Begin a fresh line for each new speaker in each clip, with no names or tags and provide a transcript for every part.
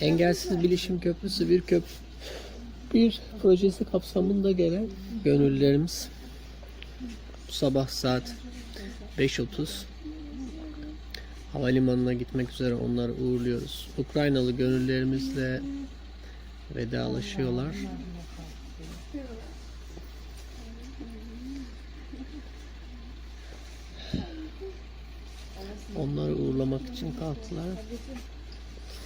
Engelsiz Bilişim Köprüsü bir köprü bir projesi kapsamında gelen gönüllülerimiz bu sabah saat 5.30 havalimanına gitmek üzere onları uğurluyoruz. Ukraynalı gönüllerimizle vedalaşıyorlar. Onları uğurlamak için kalktılar.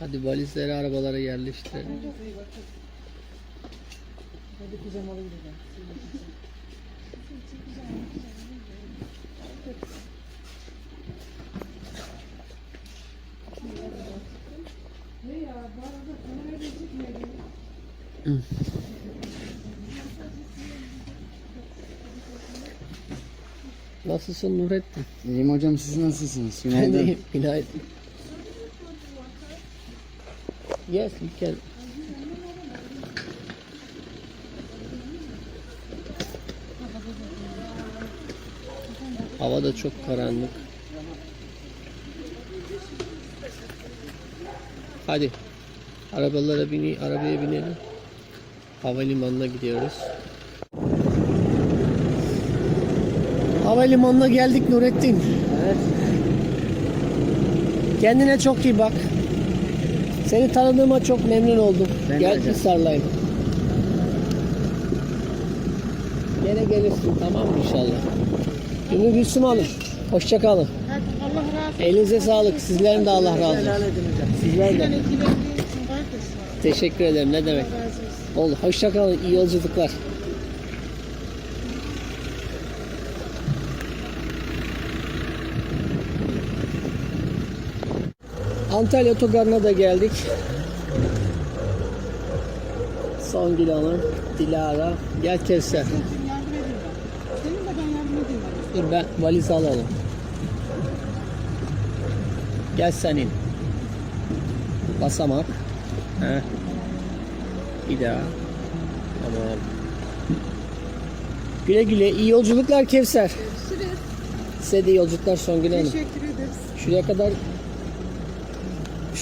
Hadi valizleri arabalara yerleştirelim.
Hadi pijamalı gidelim.
Nasılsın Nurettin?
İyiyim hocam siz nasılsınız? Günaydın.
Günaydın. Yes, you can. Hava da çok karanlık. Hadi. Arabalara bini, arabaya binelim. Havalimanına gidiyoruz. Havalimanına geldik Nurettin.
Evet.
Kendine çok iyi bak. Seni tanıdığıma çok memnun oldum.
Ben
Gel sarılayım. Gene gelirsin tamam mı inşallah? Ümmü Gülsüm Hanım. Hoşça kalın.
Hadi Allah razı olsun.
Elinize sağlık. Sizlerin de Allah razı olsun. Sizler de. Teşekkür ederim. Ne demek? Oldu. Hoşça kalın. İyi yolculuklar. Antalya Otogarı'na da geldik. Songül Hanım, Dilara, gel Kevser.
Senin.
Dur ben valiz alalım. Gel sen in. Basamak. He. Bir daha. Tamam. Güle güle. iyi yolculuklar Kevser. Size de iyi yolculuklar Songül Hanım.
Teşekkür ederiz.
Şuraya kadar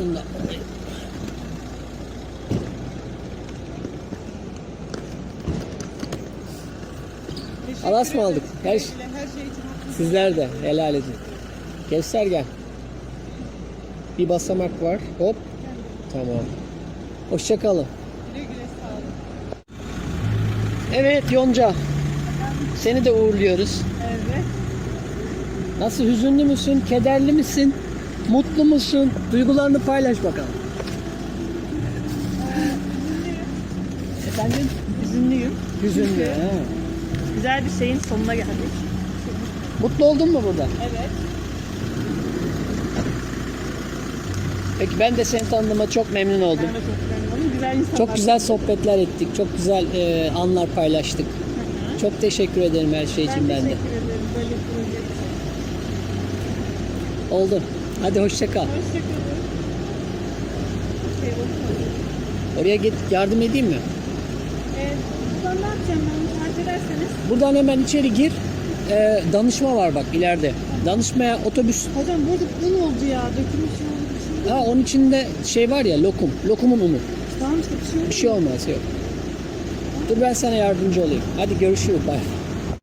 alayım.
Teşekkür
Alas mı aldık? Her,
Her şey
sizler de helal edin. Kevser gel. Bir basamak var. Hop. Tamam. Hoşça kalın.
Güle güle sağ olun.
Evet Yonca. Seni de uğurluyoruz.
Evet.
Nasıl hüzünlü müsün? Kederli misin? Mutlu musun? Duygularını paylaş bakalım. Efendim?
Üzünlüyüm.
Hüzünlü. ha.
Güzel bir şeyin sonuna geldik.
Mutlu oldun mu burada?
Evet.
Peki ben de seni tanıdığıma çok memnun oldum.
Ben de çok memnunum. Güzel insanlar.
Çok güzel sohbetler ettik. Çok güzel e, anlar paylaştık. Çok teşekkür ederim her şey
Ben
için ben de.
teşekkür ederim. Böyle bir proje için.
Oldu. Hadi hoşça kal.
Şey, unutmadım.
Oraya git yardım edeyim mi?
Ee, buradan ne yapacağım ben? Fark ederseniz.
Buradan hemen içeri gir. E, danışma var bak ileride. Danışmaya otobüs.
Hocam burada un oldu ya. Dökülmüş oldu şey.
Ha onun içinde şey var ya lokum. Lokumun unu.
Tamam işte bir şey oldu.
Bir şey olmaz yok. Dur ben sana yardımcı olayım. Hadi görüşürüz. Bye.